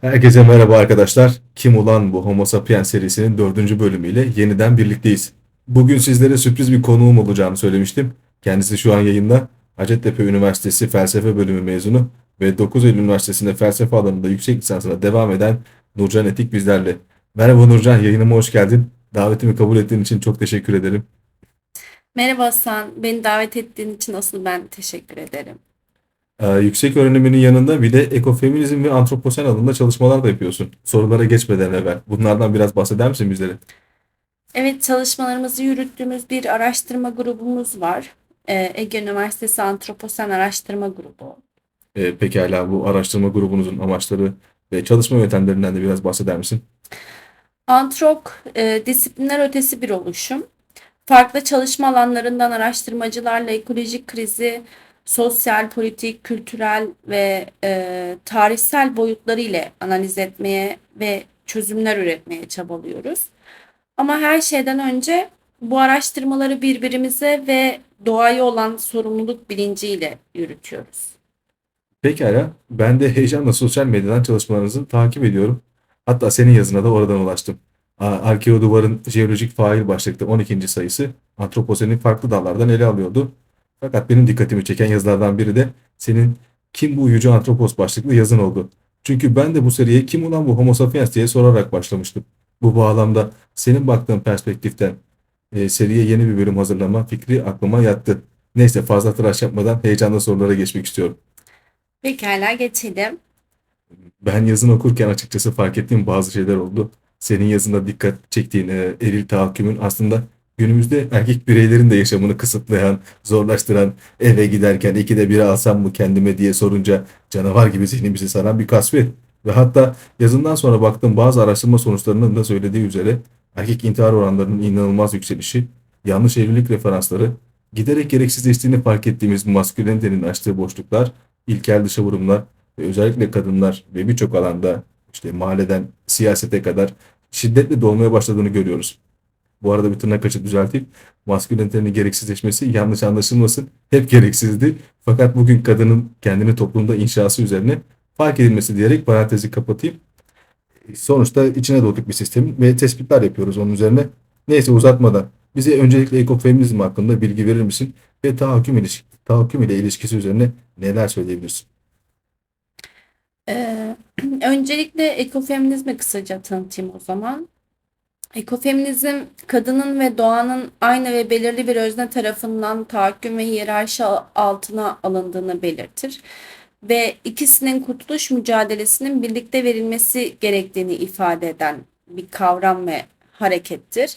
Herkese merhaba arkadaşlar. Kim ulan bu Homo Sapiens serisinin dördüncü bölümüyle yeniden birlikteyiz. Bugün sizlere sürpriz bir konuğum olacağını söylemiştim. Kendisi şu an yayında. Hacettepe Üniversitesi Felsefe Bölümü mezunu ve 9 Eylül Üniversitesi'nde felsefe alanında yüksek lisansına devam eden Nurcan Etik bizlerle. Merhaba Nurcan, yayınıma hoş geldin. Davetimi kabul ettiğin için çok teşekkür ederim. Merhaba Hasan, beni davet ettiğin için asıl ben teşekkür ederim. Ee, yüksek öğreniminin yanında bir de ekofeminizm ve antroposen alanında çalışmalar da yapıyorsun. Sorulara geçmeden evvel. Bunlardan biraz bahseder misin bizlere? Evet, çalışmalarımızı yürüttüğümüz bir araştırma grubumuz var. Ee, Ege Üniversitesi Antroposen Araştırma Grubu. Ee, pekala bu araştırma grubunuzun amaçları ve çalışma yöntemlerinden de biraz bahseder misin? Antrop, e, disiplinler ötesi bir oluşum. Farklı çalışma alanlarından araştırmacılarla ekolojik krizi sosyal, politik, kültürel ve e, tarihsel boyutları ile analiz etmeye ve çözümler üretmeye çabalıyoruz. Ama her şeyden önce bu araştırmaları birbirimize ve doğaya olan sorumluluk bilinciyle yürütüyoruz. Pekala ben de heyecanla sosyal medyadan çalışmalarınızı takip ediyorum. Hatta senin yazına da oradan ulaştım. Arkeo Duvar'ın jeolojik fail başlıkta 12. sayısı antroposenin farklı dallardan ele alıyordu. Fakat benim dikkatimi çeken yazılardan biri de senin Kim bu yüce antropos başlıklı yazın oldu. Çünkü ben de bu seriye kim ulan bu Homo sapiens diye sorarak başlamıştım. Bu bağlamda senin baktığın perspektiften e, seriye yeni bir bölüm hazırlama fikri aklıma yattı. Neyse fazla tıraş yapmadan heyecanla sorulara geçmek istiyorum. Pekala geçelim. Ben yazını okurken açıkçası fark ettiğim bazı şeyler oldu. Senin yazında dikkat çektiğin e, eril tahakkümün aslında günümüzde erkek bireylerin de yaşamını kısıtlayan, zorlaştıran, eve giderken ikide biri alsam mı kendime diye sorunca canavar gibi zihnimizi saran bir kasvet. Ve hatta yazından sonra baktığım bazı araştırma sonuçlarının da söylediği üzere erkek intihar oranlarının inanılmaz yükselişi, yanlış evlilik referansları, giderek gereksizleştiğini fark ettiğimiz maskülenitenin açtığı boşluklar, ilkel dışa vurumlar ve özellikle kadınlar ve birçok alanda işte mahalleden siyasete kadar şiddetle dolmaya başladığını görüyoruz. Bu arada bir tırnak açıp düzelteyim. Maskülenitenin gereksizleşmesi yanlış anlaşılmasın. Hep gereksizdi. Fakat bugün kadının kendini toplumda inşası üzerine fark edilmesi diyerek parantezi kapatayım. Sonuçta içine doğduk bir sistemin ve tespitler yapıyoruz onun üzerine. Neyse uzatmadan bize öncelikle ekofeminizm hakkında bilgi verir misin? Ve tahakküm, ilişki, tahakküm ile ilişkisi üzerine neler söyleyebilirsin? Ee, öncelikle ekofeminizmi kısaca tanıtayım o zaman. Ekofeminizm, kadının ve doğanın aynı ve belirli bir özne tarafından tahakküm ve hiyerarşi altına alındığını belirtir ve ikisinin kurtuluş mücadelesinin birlikte verilmesi gerektiğini ifade eden bir kavram ve harekettir.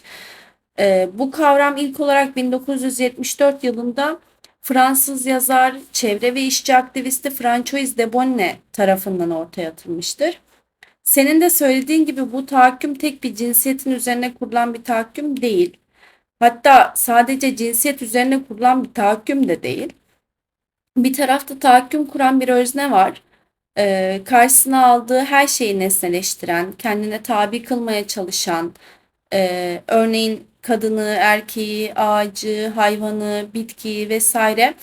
Ee, bu kavram ilk olarak 1974 yılında Fransız yazar, çevre ve işçi aktivisti François de Bonne tarafından ortaya atılmıştır. Senin de söylediğin gibi bu tahakküm tek bir cinsiyetin üzerine kurulan bir tahakküm değil. Hatta sadece cinsiyet üzerine kurulan bir tahakküm de değil. Bir tarafta tahakküm kuran bir özne var. Ee, karşısına aldığı her şeyi nesneleştiren, kendine tabi kılmaya çalışan, e, örneğin kadını, erkeği, ağacı, hayvanı, bitkiyi vesaire.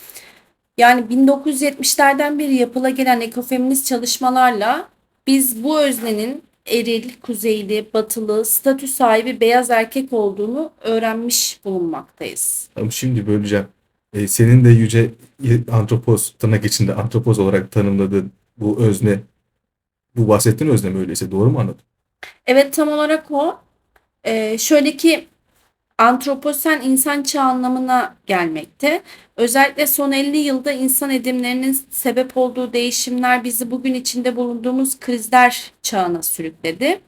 Yani 1970'lerden beri yapıla gelen ekofeminist çalışmalarla biz bu öznenin eril, kuzeyli, batılı, statü sahibi beyaz erkek olduğunu öğrenmiş bulunmaktayız. Ama şimdi böleceğim. E, senin de yüce antropos, tırnak içinde antropos olarak tanımladığın bu özne, bu bahsettiğin özne mi öyleyse doğru mu anladım? Evet tam olarak o. Ee, şöyle ki antroposen insan çağı anlamına gelmekte. Özellikle son 50 yılda insan edimlerinin sebep olduğu değişimler bizi bugün içinde bulunduğumuz krizler çağına sürükledi.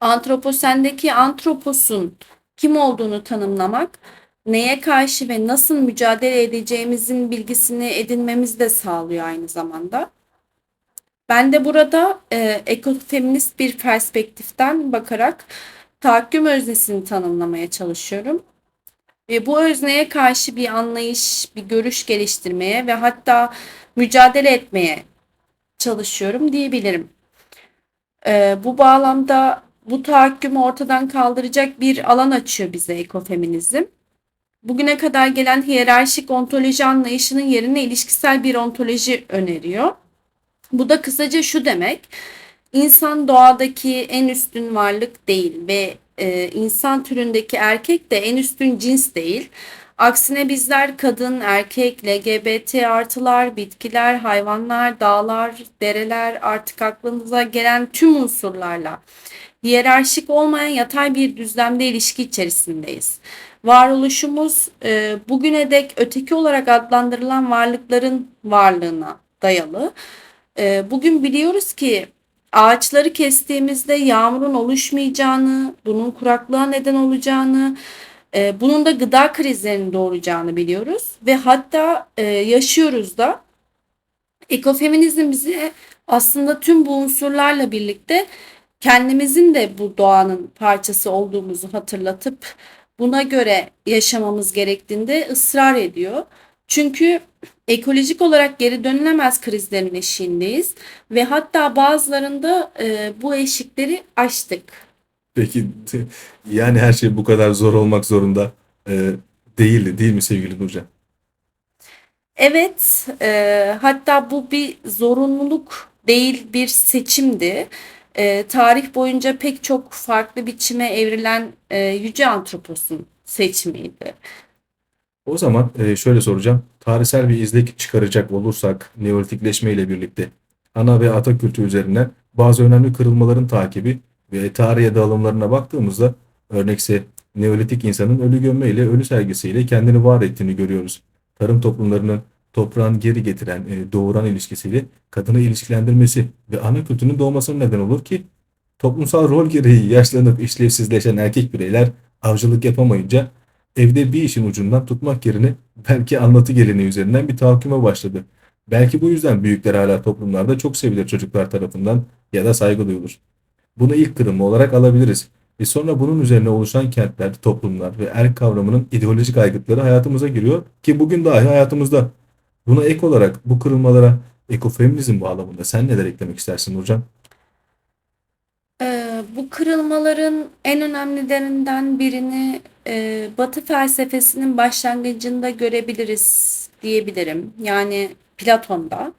Antroposendeki antroposun kim olduğunu tanımlamak, neye karşı ve nasıl mücadele edeceğimizin bilgisini edinmemizi de sağlıyor aynı zamanda. Ben de burada e, ekofeminist bir perspektiften bakarak tahakküm öznesini tanımlamaya çalışıyorum. Ve bu özneye karşı bir anlayış, bir görüş geliştirmeye ve hatta mücadele etmeye çalışıyorum diyebilirim. Ee, bu bağlamda bu tahakkümü ortadan kaldıracak bir alan açıyor bize ekofeminizm. Bugüne kadar gelen hiyerarşik ontoloji anlayışının yerine ilişkisel bir ontoloji öneriyor. Bu da kısaca şu demek. İnsan doğadaki en üstün varlık değil ve e, insan türündeki erkek de en üstün cins değil. Aksine bizler kadın, erkek, LGBT artılar, bitkiler, hayvanlar, dağlar, dereler artık aklınıza gelen tüm unsurlarla hiyerarşik olmayan yatay bir düzlemde ilişki içerisindeyiz. Varoluşumuz e, bugüne dek öteki olarak adlandırılan varlıkların varlığına dayalı. E, bugün biliyoruz ki ağaçları kestiğimizde yağmurun oluşmayacağını, bunun kuraklığa neden olacağını, e, bunun da gıda krizlerinin doğuracağını biliyoruz ve hatta e, yaşıyoruz da. Ekofeminizm bize aslında tüm bu unsurlarla birlikte kendimizin de bu doğanın parçası olduğumuzu hatırlatıp buna göre yaşamamız gerektiğinde ısrar ediyor. Çünkü ekolojik olarak geri dönülemez krizlerin eşiğindeyiz ve hatta bazılarında e, bu eşikleri aştık. Peki yani her şey bu kadar zor olmak zorunda e, değildi değil mi sevgili Nurcan? Evet, e, hatta bu bir zorunluluk değil bir seçimdi. E, tarih boyunca pek çok farklı biçime evrilen e, yüce antroposun seçimiydi. O zaman e, şöyle soracağım. Tarihsel bir izlek çıkaracak olursak Neolitikleşme ile birlikte ana ve ata kültürü üzerinden bazı önemli kırılmaların takibi ve tarihe dağılımlarına baktığımızda örnekse Neolitik insanın ölü gömme ile ölü sergisiyle kendini var ettiğini görüyoruz. Tarım toplumlarının toprağın geri getiren, e, doğuran ilişkisiyle kadını ilişkilendirmesi ve ana kültürünün doğmasına neden olur ki toplumsal rol gereği yaşlanıp işlevsizleşen erkek bireyler avcılık yapamayınca evde bir işin ucundan tutmak yerine belki anlatı geleneği üzerinden bir tahakküme başladı. Belki bu yüzden büyükler hala toplumlarda çok sevilir çocuklar tarafından ya da saygı duyulur. Bunu ilk kırılma olarak alabiliriz. Ve sonra bunun üzerine oluşan kentler, toplumlar ve erk kavramının ideolojik aygıtları hayatımıza giriyor ki bugün dahi hayatımızda. Buna ek olarak bu kırılmalara ekofeminizm bağlamında sen neler eklemek istersin Nurcan? Ee, bu kırılmaların en önemlilerinden birini e, Batı felsefesinin başlangıcında görebiliriz diyebilirim. Yani Platon'da.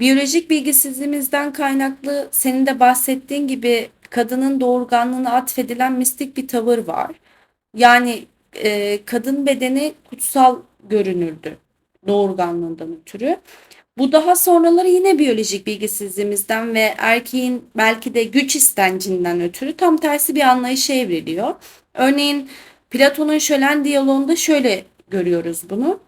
Biyolojik bilgisizliğimizden kaynaklı senin de bahsettiğin gibi kadının doğurganlığına atfedilen mistik bir tavır var. Yani e, kadın bedeni kutsal görünürdü doğurganlığından ötürü. Bu daha sonraları yine biyolojik bilgisizliğimizden ve erkeğin belki de güç istencinden ötürü tam tersi bir anlayışa evriliyor. Örneğin Platon'un şölen diyaloğunda şöyle görüyoruz bunu.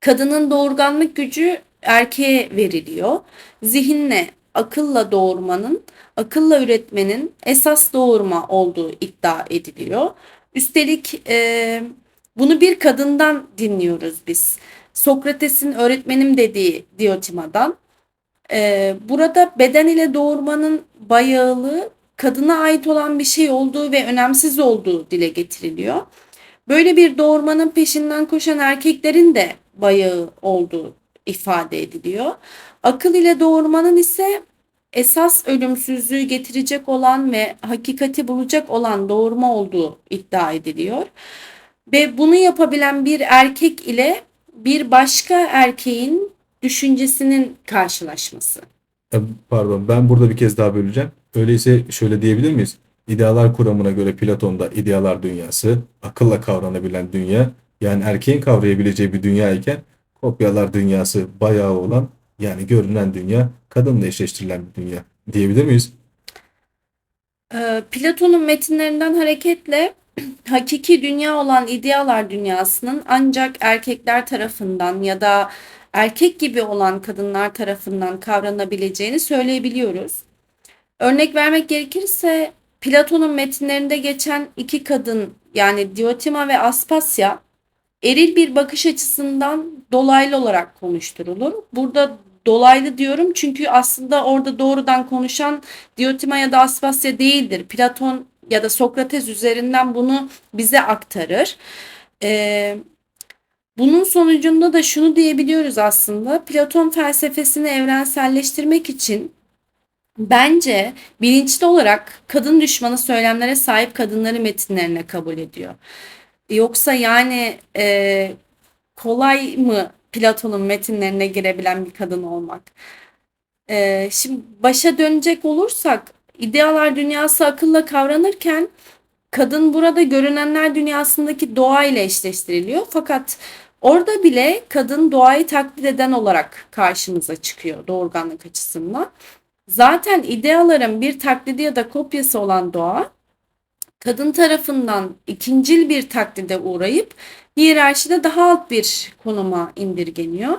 Kadının doğurganlık gücü erkeğe veriliyor. Zihinle, akılla doğurmanın, akılla üretmenin esas doğurma olduğu iddia ediliyor. Üstelik e, bunu bir kadından dinliyoruz biz. Sokrates'in öğretmenim dediği Diotima'dan. Ee, burada beden ile doğurmanın bayağılığı kadına ait olan bir şey olduğu ve önemsiz olduğu dile getiriliyor. Böyle bir doğurmanın peşinden koşan erkeklerin de bayağı olduğu ifade ediliyor. Akıl ile doğurmanın ise esas ölümsüzlüğü getirecek olan ve hakikati bulacak olan doğurma olduğu iddia ediliyor. Ve bunu yapabilen bir erkek ile bir başka erkeğin düşüncesinin karşılaşması. E, Pardon, ben burada bir kez daha böleceğim. Öyleyse şöyle diyebilir miyiz? İdealar kuramına göre Platon'da idealar dünyası, akılla kavranabilen dünya, yani erkeğin kavrayabileceği bir dünya iken kopyalar dünyası bayağı olan, yani görünen dünya, kadınla eşleştirilen bir dünya diyebilir miyiz? Ee, Platon'un metinlerinden hareketle hakiki dünya olan idealar dünyasının ancak erkekler tarafından ya da erkek gibi olan kadınlar tarafından kavranabileceğini söyleyebiliyoruz. Örnek vermek gerekirse Platon'un metinlerinde geçen iki kadın yani Diotima ve Aspasya eril bir bakış açısından dolaylı olarak konuşturulur. Burada dolaylı diyorum çünkü aslında orada doğrudan konuşan Diotima ya da Aspasya değildir. Platon ya da Sokrates üzerinden bunu bize aktarır. Ee, bunun sonucunda da şunu diyebiliyoruz aslında. Platon felsefesini evrenselleştirmek için bence bilinçli olarak kadın düşmanı söylemlere sahip kadınları metinlerine kabul ediyor. Yoksa yani e, kolay mı Platon'un metinlerine girebilen bir kadın olmak? Ee, şimdi başa dönecek olursak idealar dünyası akılla kavranırken kadın burada görünenler dünyasındaki doğa ile eşleştiriliyor. Fakat orada bile kadın doğayı taklit eden olarak karşımıza çıkıyor doğurganlık açısından. Zaten ideaların bir taklidi ya da kopyası olan doğa kadın tarafından ikincil bir taklide uğrayıp hiyerarşide daha alt bir konuma indirgeniyor.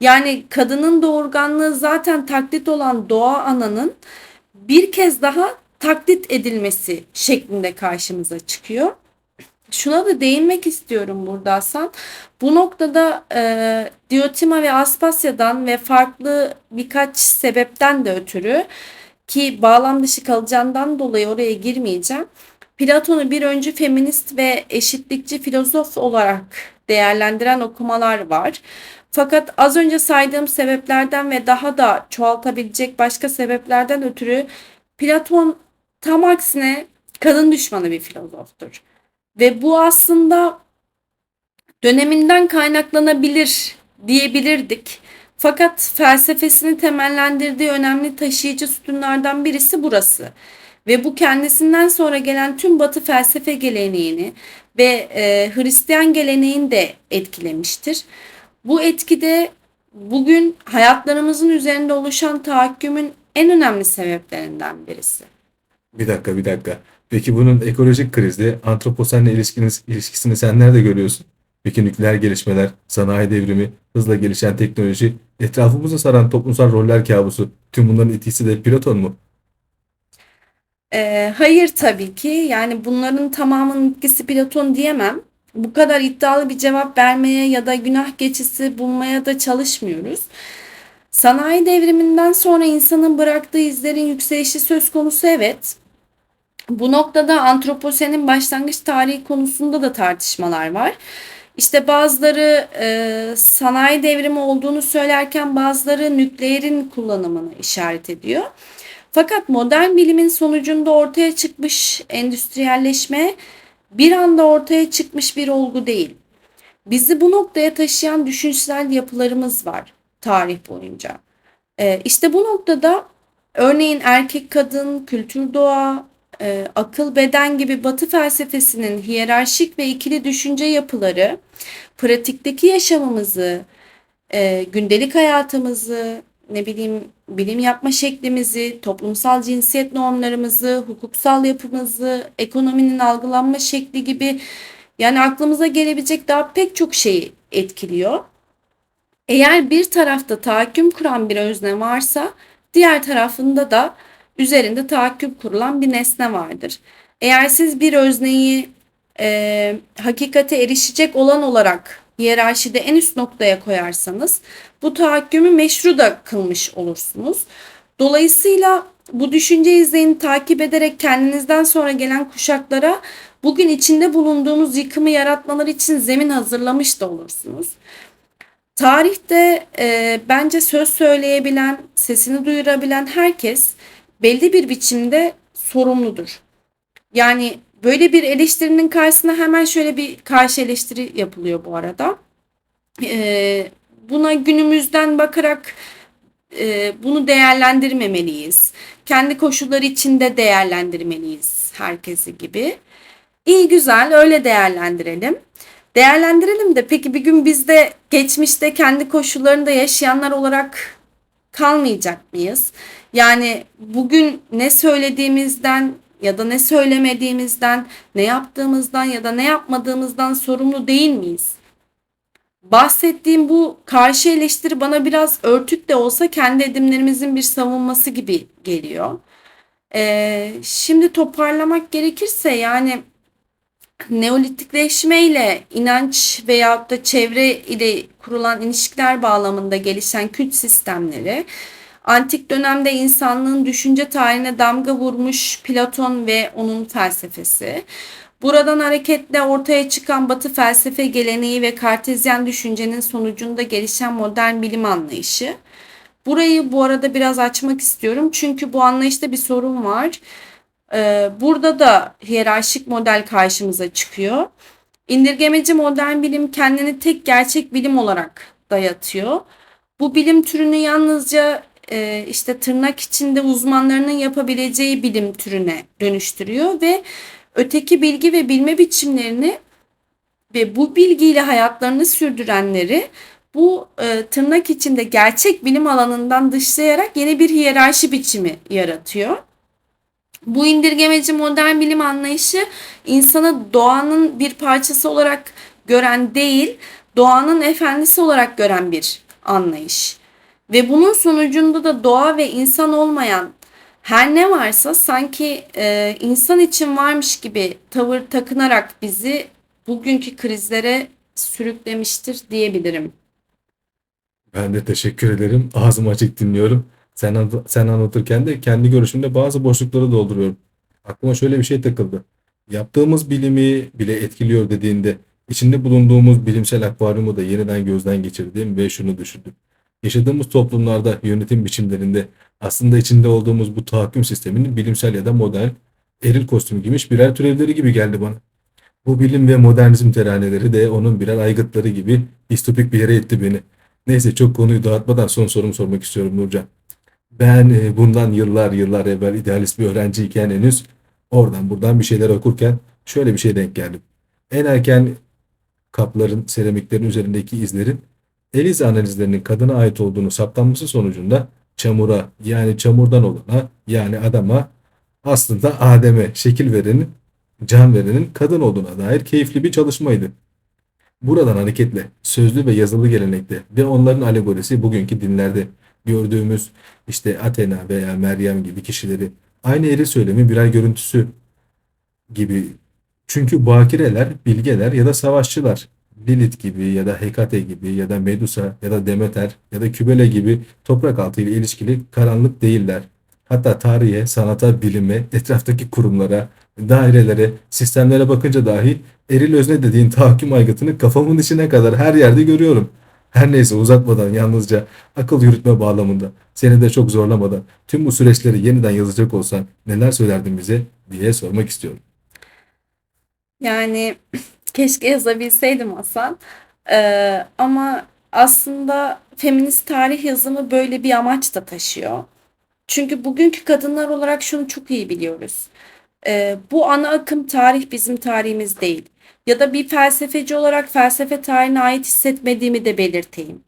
Yani kadının doğurganlığı zaten taklit olan doğa ananın bir kez daha taklit edilmesi şeklinde karşımıza çıkıyor. Şuna da değinmek istiyorum burada Hasan. Bu noktada e, Diotima ve Aspasya'dan ve farklı birkaç sebepten de ötürü ki bağlam dışı kalacağından dolayı oraya girmeyeceğim. Platon'u bir öncü feminist ve eşitlikçi filozof olarak değerlendiren okumalar var. Fakat az önce saydığım sebeplerden ve daha da çoğaltabilecek başka sebeplerden ötürü Platon tam aksine kadın düşmanı bir filozoftur. Ve bu aslında döneminden kaynaklanabilir diyebilirdik. Fakat felsefesini temellendirdiği önemli taşıyıcı sütunlardan birisi burası. Ve bu kendisinden sonra gelen tüm Batı felsefe geleneğini ve e, Hristiyan geleneğini de etkilemiştir. Bu etkide bugün hayatlarımızın üzerinde oluşan tahakkümün en önemli sebeplerinden birisi. Bir dakika, bir dakika. Peki bunun ekolojik krizle antroposenle ilişkiniz, ilişkisini sen nerede görüyorsun? Peki nükleer gelişmeler, sanayi devrimi, hızla gelişen teknoloji, etrafımızı saran toplumsal roller kabusu, tüm bunların etkisi de Platon mu? Ee, hayır tabii ki. Yani bunların tamamının etkisi Platon diyemem. Bu kadar iddialı bir cevap vermeye ya da günah keçisi bulmaya da çalışmıyoruz. Sanayi devriminden sonra insanın bıraktığı izlerin yükselişi söz konusu evet. Bu noktada antroposenin başlangıç tarihi konusunda da tartışmalar var. İşte bazıları e, sanayi devrimi olduğunu söylerken bazıları nükleerin kullanımını işaret ediyor. Fakat modern bilimin sonucunda ortaya çıkmış endüstriyelleşme bir anda ortaya çıkmış bir olgu değil. Bizi bu noktaya taşıyan düşünsel yapılarımız var tarih boyunca. Ee, işte bu noktada örneğin erkek kadın, kültür doğa, e, akıl beden gibi batı felsefesinin hiyerarşik ve ikili düşünce yapıları pratikteki yaşamımızı, e, gündelik hayatımızı, ne bileyim bilim yapma şeklimizi, toplumsal cinsiyet normlarımızı, hukuksal yapımızı, ekonominin algılanma şekli gibi yani aklımıza gelebilecek daha pek çok şeyi etkiliyor. Eğer bir tarafta tahakküm kuran bir özne varsa diğer tarafında da üzerinde tahakküm kurulan bir nesne vardır. Eğer siz bir özneyi e, hakikate erişecek olan olarak hiyerarşide en üst noktaya koyarsanız bu tahakkümü meşru da kılmış olursunuz. Dolayısıyla bu düşünce izleyini takip ederek kendinizden sonra gelen kuşaklara bugün içinde bulunduğumuz yıkımı yaratmaları için zemin hazırlamış da olursunuz. Tarihte e, bence söz söyleyebilen, sesini duyurabilen herkes belli bir biçimde sorumludur. Yani böyle bir eleştirinin karşısına hemen şöyle bir karşı eleştiri yapılıyor bu arada. E, buna günümüzden bakarak e, bunu değerlendirmemeliyiz. Kendi koşulları içinde değerlendirmeliyiz herkesi gibi. İyi güzel öyle değerlendirelim. Değerlendirelim de peki bir gün biz de geçmişte kendi koşullarında yaşayanlar olarak kalmayacak mıyız? Yani bugün ne söylediğimizden ya da ne söylemediğimizden, ne yaptığımızdan ya da ne yapmadığımızdan sorumlu değil miyiz? Bahsettiğim bu karşı eleştiri bana biraz örtük de olsa kendi edimlerimizin bir savunması gibi geliyor. Ee, şimdi toparlamak gerekirse yani Neolitikleşme ile inanç veyahut da çevre ile kurulan ilişkiler bağlamında gelişen kült sistemleri, antik dönemde insanlığın düşünce tarihine damga vurmuş Platon ve onun felsefesi, buradan hareketle ortaya çıkan Batı felsefe geleneği ve Kartezyen düşüncenin sonucunda gelişen modern bilim anlayışı. Burayı bu arada biraz açmak istiyorum çünkü bu anlayışta bir sorun var. Ee, burada da hiyerarşik model karşımıza çıkıyor. İndirgemeci modern bilim kendini tek gerçek bilim olarak dayatıyor. Bu bilim türünü yalnızca e, işte tırnak içinde uzmanlarının yapabileceği bilim türüne dönüştürüyor ve öteki bilgi ve bilme biçimlerini ve bu bilgiyle hayatlarını sürdürenleri bu e, tırnak içinde gerçek bilim alanından dışlayarak yeni bir hiyerarşi biçimi yaratıyor. Bu indirgemeci modern bilim anlayışı insanı doğanın bir parçası olarak gören değil, doğanın efendisi olarak gören bir anlayış. Ve bunun sonucunda da doğa ve insan olmayan her ne varsa sanki e, insan için varmış gibi tavır takınarak bizi bugünkü krizlere sürüklemiştir diyebilirim. Ben de teşekkür ederim. Ağzımı açık dinliyorum. Sen, sen anlatırken de kendi görüşümde bazı boşlukları dolduruyorum. Aklıma şöyle bir şey takıldı. Yaptığımız bilimi bile etkiliyor dediğinde içinde bulunduğumuz bilimsel akvaryumu da yeniden gözden geçirdim ve şunu düşündüm. Yaşadığımız toplumlarda yönetim biçimlerinde aslında içinde olduğumuz bu tahakküm sisteminin bilimsel ya da modern eril kostümü giymiş birer türevleri gibi geldi bana. Bu bilim ve modernizm teraneleri de onun birer aygıtları gibi distopik bir yere itti beni. Neyse çok konuyu dağıtmadan son sorumu sormak istiyorum Nurcan. Ben e, bundan yıllar yıllar evvel idealist bir öğrenciyken henüz oradan buradan bir şeyler okurken şöyle bir şey denk geldim. En erken kapların, seramiklerin üzerindeki izlerin ELIZA analizlerinin kadına ait olduğunu saptanması sonucunda çamura yani çamurdan olana yani adama aslında Adem'e şekil verenin, can verenin kadın olduğuna dair keyifli bir çalışmaydı. Buradan hareketle sözlü ve yazılı gelenekte ve onların alegorisi bugünkü dinlerde gördüğümüz işte Athena veya Meryem gibi kişileri aynı eri söylemi birer görüntüsü gibi. Çünkü bakireler, bilgeler ya da savaşçılar Lilith gibi ya da Hekate gibi ya da Medusa ya da Demeter ya da Kybele gibi toprak altı ile ilişkili karanlık değiller. Hatta tarihe, sanata, bilime, etraftaki kurumlara, dairelere, sistemlere bakınca dahi eril özne dediğin tahakküm aygıtını kafamın içine kadar her yerde görüyorum. Her neyse uzatmadan yalnızca akıl yürütme bağlamında seni de çok zorlamadan tüm bu süreçleri yeniden yazacak olsan neler söylerdin bize diye sormak istiyorum. Yani keşke yazabilseydim Hasan. Ee, ama aslında feminist tarih yazımı böyle bir amaç da taşıyor. Çünkü bugünkü kadınlar olarak şunu çok iyi biliyoruz. Ee, bu ana akım tarih bizim tarihimiz değil. Ya da bir felsefeci olarak felsefe tarihine ait hissetmediğimi de belirteyim.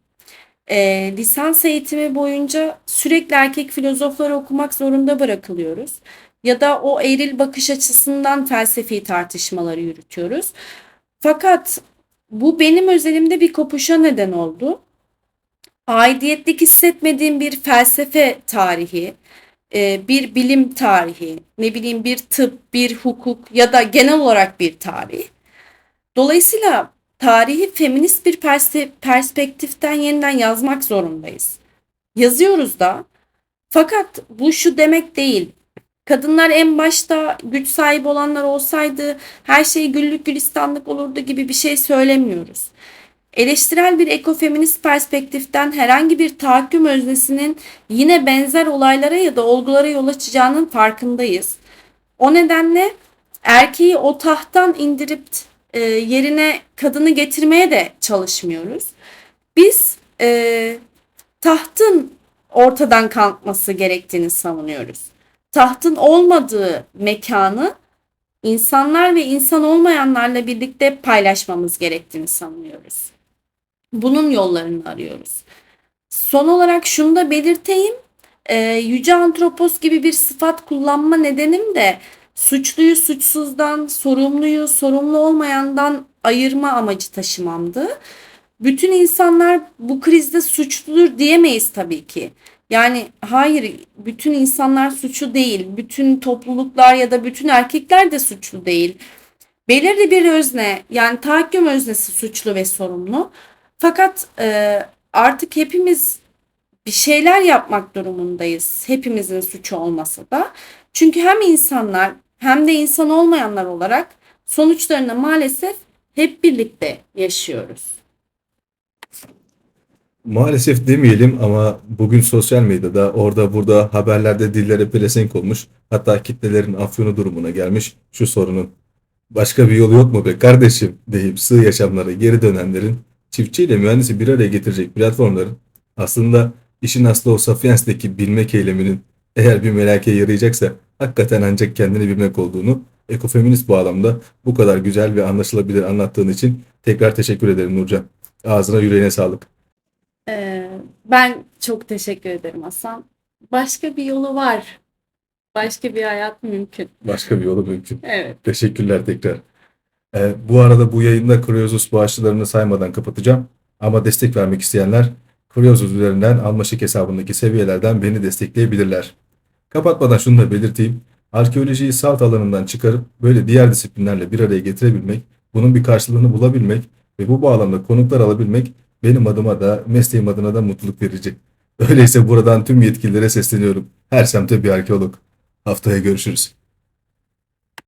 Ee, lisans eğitimi boyunca sürekli erkek filozofları okumak zorunda bırakılıyoruz. Ya da o eril bakış açısından felsefi tartışmaları yürütüyoruz. Fakat bu benim özelimde bir kopuşa neden oldu. Aidiyetlik hissetmediğim bir felsefe tarihi, e, bir bilim tarihi, ne bileyim bir tıp, bir hukuk ya da genel olarak bir tarih. Dolayısıyla tarihi feminist bir perspektiften yeniden yazmak zorundayız. Yazıyoruz da. Fakat bu şu demek değil. Kadınlar en başta güç sahibi olanlar olsaydı her şey güllük gülistanlık olurdu gibi bir şey söylemiyoruz. Eleştirel bir ekofeminist perspektiften herhangi bir tahakküm öznesinin yine benzer olaylara ya da olgulara yol açacağının farkındayız. O nedenle erkeği o tahttan indirip e, yerine kadını getirmeye de çalışmıyoruz. Biz e, tahtın ortadan kalkması gerektiğini savunuyoruz. Tahtın olmadığı mekanı insanlar ve insan olmayanlarla birlikte paylaşmamız gerektiğini savunuyoruz. Bunun yollarını arıyoruz. Son olarak şunu da belirteyim. Ee, yüce antropos gibi bir sıfat kullanma nedenim de suçluyu suçsuzdan, sorumluyu sorumlu olmayandan ayırma amacı taşımamdı. Bütün insanlar bu krizde suçludur diyemeyiz tabii ki. Yani hayır, bütün insanlar suçlu değil. Bütün topluluklar ya da bütün erkekler de suçlu değil. Belirli bir özne, yani tahakküm öznesi suçlu ve sorumlu. Fakat e, artık hepimiz bir şeyler yapmak durumundayız. Hepimizin suçu olmasa da. Çünkü hem insanlar hem de insan olmayanlar olarak sonuçlarını maalesef hep birlikte yaşıyoruz. Maalesef demeyelim ama bugün sosyal medyada orada burada haberlerde dillere pelesenk olmuş hatta kitlelerin afyonu durumuna gelmiş şu sorunun. Başka bir yolu yok mu be kardeşim deyip sığ yaşamlara geri dönenlerin çiftçiyle mühendisi bir araya getirecek platformların aslında işin aslı o Sapiens'teki bilmek eyleminin eğer bir meleke yarayacaksa hakikaten ancak kendini bilmek olduğunu ekofeminist bağlamda bu kadar güzel ve anlaşılabilir anlattığın için tekrar teşekkür ederim Nurcan. Ağzına yüreğine sağlık. Ee, ben çok teşekkür ederim Hasan. Başka bir yolu var. Başka bir hayat mümkün. Başka bir yolu mümkün. Evet. Teşekkürler tekrar. Ee, bu arada bu yayında Kuryozus bağışçılarını saymadan kapatacağım. Ama destek vermek isteyenler Kuryozus üzerinden Almaşık hesabındaki seviyelerden beni destekleyebilirler. Kapatmadan şunu da belirteyim. Arkeolojiyi salt alanından çıkarıp böyle diğer disiplinlerle bir araya getirebilmek, bunun bir karşılığını bulabilmek ve bu bağlamda konuklar alabilmek benim adıma da mesleğim adına da mutluluk verici. Öyleyse buradan tüm yetkililere sesleniyorum. Her semte bir arkeolog. Haftaya görüşürüz.